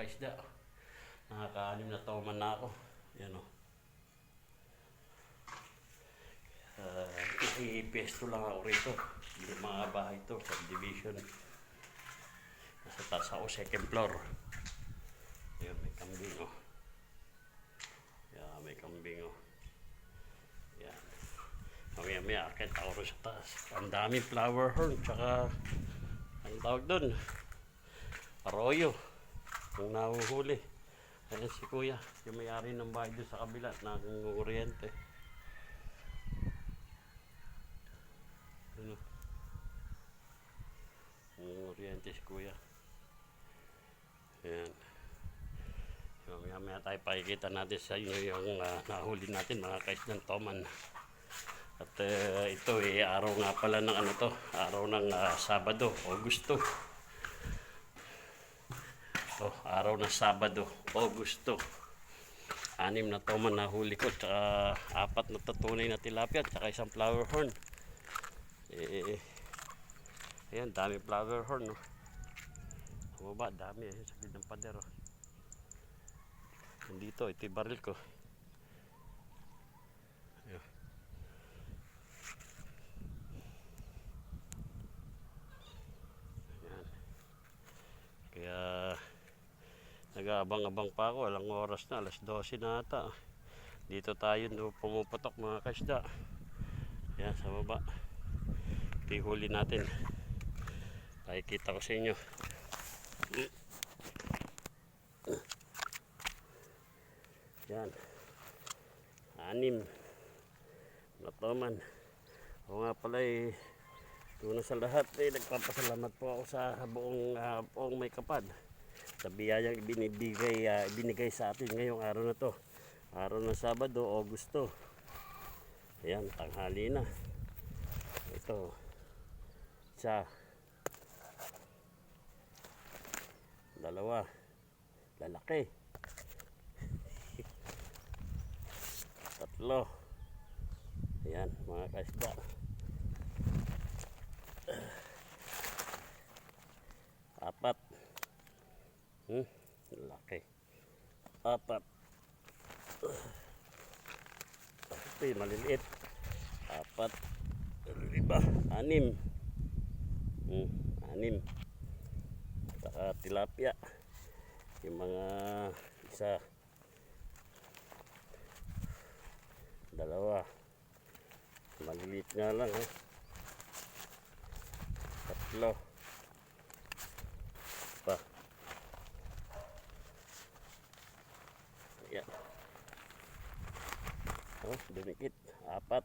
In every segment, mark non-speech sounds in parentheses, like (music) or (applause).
kaisda. Nakakaanim na toman na ako. Yan o. Uh, Ipipesto lang ako rito. Yung mga bahay to, subdivision. Nasa taas ako, second floor. Ayan, may kambing o. Yan, may kambing o. Yan. Mamaya maya, akit ako rin sa taas. Ang daming flower horn, tsaka ang tawag doon, arroyo. Kung nahuhuli. Ayan si kuya, yung may-ari ng bahay doon sa kabila, ng oriente. Ano? Ang oriente si kuya. Ayan. So, maya tayo pakikita natin sa inyo yung ah, nahuli natin mga kaisdan toman. At eh, ito eh, araw nga pala ng ano to, araw ng ah, Sabado, Augusto. Oh, araw ng Sabado, Augusto. Anim na toman na huli ko, tsaka apat na tatunay na tilapia, tsaka isang flower horn. Eh, ayan, dami flower horn, no. Ano ba, dami eh, sa ng pader, oh. Nandito, ito yung baril ko. Ayan. Ayan. Kaya nag-aabang-abang pa ako, walang oras na, alas 12 na ata. Dito tayo pumuputok mga kasda. Ayan, sa baba. Ito yung huli natin. Pakikita ko sa inyo. Yan. Anim. Natoman. O nga pala eh, una sa lahat eh, nagpapasalamat po ako sa buong, ah, buong may kapad. Sa biyayang ibinibigay, ah, ibinigay sa atin ngayong araw na to. Araw ng Sabado, Augusto. Ayan, tanghali na. Ito. Isa. Dalawa. Lalaki. (laughs) Tatlo. Ayan, mga kasda. Apat. Hmm, laki. Apat. Ito yung maliliit. Apat. Lima. Anim. Hmm, anim. Saka tilapia. Yung mga isa. Dalawa. Maliliit nga lang eh. Tatlo. Pa. Dumikit. Apat.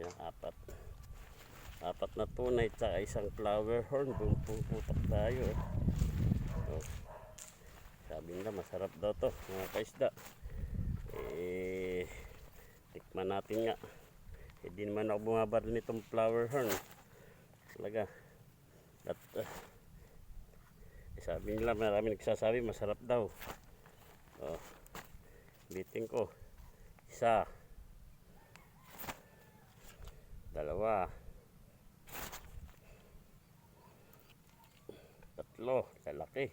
Yan, apat. Apat na tunay tsaka isang flower horn. Bumpuputok tayo eh. Oh. Sabi nila masarap daw to mga kaisda. Eh, tikman natin nga. Hindi naman ako bumabaril nitong flower horn. Talaga. At, eh, sabi nila marami nagsasabi masarap daw. Oh. Biting ko. Isa. Dalawa. Tatlo. Lalaki.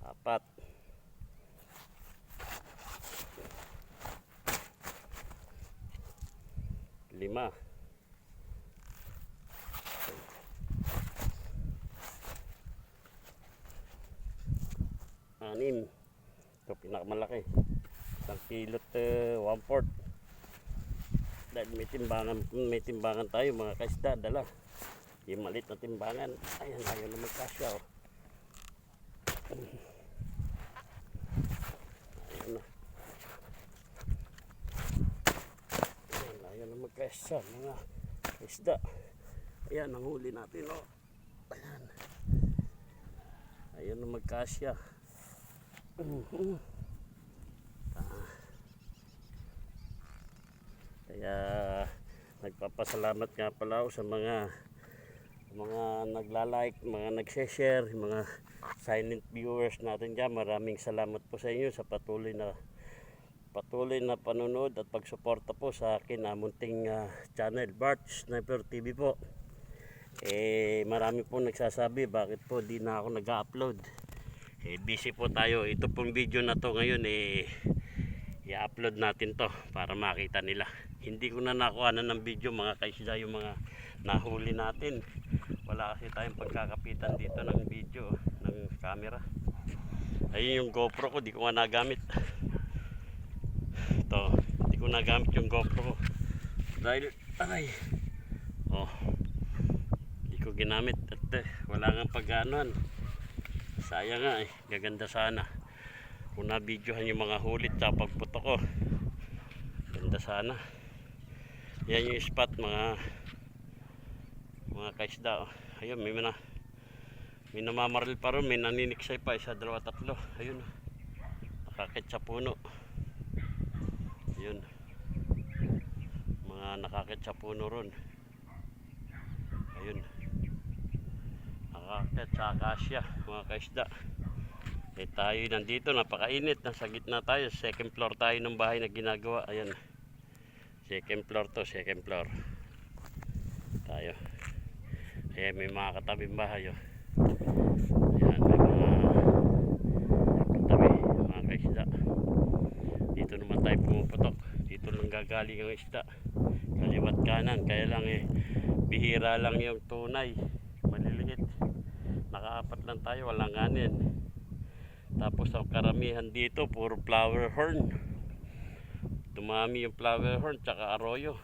Apat. Lima. Anim. Ito pinakamalaki. Isang kilot uh, one fourth. Dahil may timbangan, may timbangan tayo mga kaisda, dala. Yung malit na timbangan. Ayan, ayaw na magkasya. Oh. Ayan na. Ayan, ayaw na magkasya mga isda. Ayan, ang huli natin. Oh. Ayan. Ayaw na magkasya. Ah. Kaya nagpapasalamat nga pala sa mga mga nagla-like, mga nag-share, mga silent viewers natin dyan. Maraming salamat po sa inyo sa patuloy na patuloy na panonood at pagsuporta po sa akin na munting ah, channel Bart Sniper TV po. Eh, marami po nagsasabi bakit po di na ako nag-upload. Eh, busy po tayo. Ito pong video na to ngayon eh, i-upload natin to para makita nila. Hindi ko na nakuha na ng video mga kaisda yung mga nahuli natin. Wala kasi tayong pagkakapitan dito ng video ng camera. Ayun yung GoPro ko, di ko nga nagamit. Ito, di ko nagamit yung GoPro ko. Dahil, ay, oh, di ko ginamit at eh, wala nga pagganuan. Sayang nga eh, gaganda sana. Kung na-videohan yung mga hulit sa pagputo ko. Ganda sana. Yan yung spot mga mga kaisda. Oh. Ayun, may mga may namamaril pa rin, may naniniksay pa, isa, dalawa, tatlo. Ayun, oh. nakakit sa puno. Ayun. Mga nakakit sa puno ron. Ayun. Nakakit sa akasya, mga kaisda. Eh tayo nandito, napakainit. Nasa gitna tayo. Second floor tayo ng bahay na ginagawa. Ayan. Second floor to, second floor. Tayo. Ayan, may mga katabing bahay. Oh. Ayan, may mga katabi, mga kaisda. Dito naman tayo pumuputok. Dito lang gagaling ang isda. Kaliwat kanan. Kaya lang eh, bihira lang yung tunay. Nakaapat lang tayo, walang anin. Tapos ang karamihan dito, puro flower horn. Dumami yung flower horn, tsaka arroyo.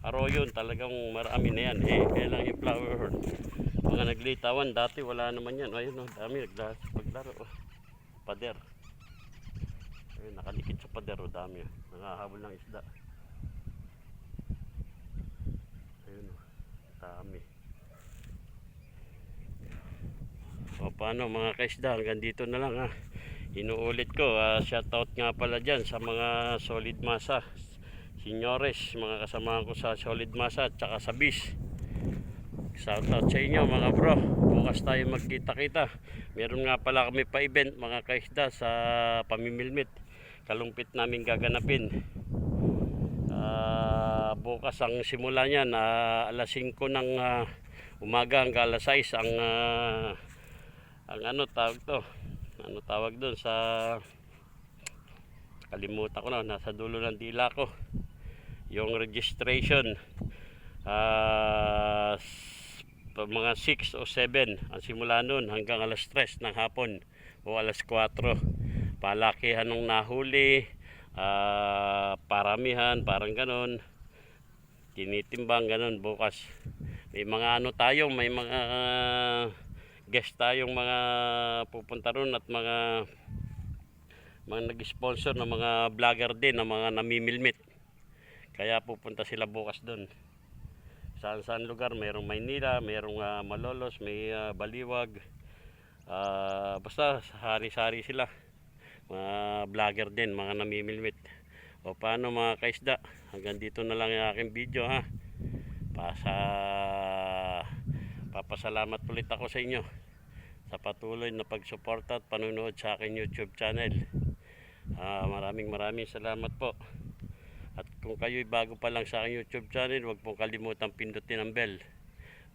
Arroyo, talagang marami na yan. Eh, lang yung flower horn. Mga naglitawan, dati wala naman yan. Ayun, oh, dami nagla paglaro. Oh. Pader. Ayun, nakalikit sa pader, oh, dami. Oh. Ng isda. Ayun, oh, dami. O paano mga kaisda, hanggang dito na lang ha. Inuulit ko, ah, shoutout nga pala dyan sa mga solid masa. Senyores, mga kasamahan ko sa solid masa at saka sa bis. Shoutout sa inyo mga bro. Bukas tayo magkita-kita. Meron nga pala kami pa event mga kaisda sa pamimilmit. Kalumpit namin gaganapin. Ah, bukas ang simula niyan ah, alas 5 ng ah, umaga hanggang alas 6 ang ah, ang ano tawag to? Ano tawag doon sa kalimutan ko na nasa dulo ng dila ko. Yung registration. Pa- mga 6 o 7 ang simula noon hanggang alas 3 ng hapon o alas 4 palakihan ng nahuli ah, paramihan parang ganon tinitimbang ganon bukas. May mga ano tayo may mga guest tayong mga pupunta ron at mga mga nag-sponsor ng mga vlogger din ng mga namimilmit. Kaya pupunta sila bukas doon saan saan lugar? Mayroong Maynila mayroong ah, Malolos may ah, Baliwag. Ah, basta hari-sari sila. Mga vlogger din mga namimilmit. O paano mga kaisda? Hanggang dito na lang yung aking video ha? Pasa papasalamat ulit ako sa inyo sa patuloy na pagsuporta at panunood sa aking YouTube channel. Ah, maraming maraming salamat po. At kung kayo'y bago pa lang sa aking YouTube channel, huwag pong kalimutang pindutin ang bell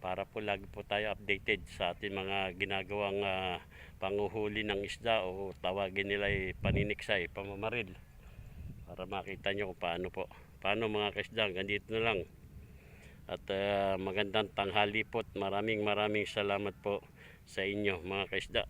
para po lagi po tayo updated sa ating mga ginagawang ah, panguhuli ng isda o tawagin nila ay paniniksay, pamamaril para makita nyo kung paano po. Paano mga kaisda, hanggang dito na lang. At ah, magandang tanghali po maraming maraming salamat po sa inyo mga kaisda.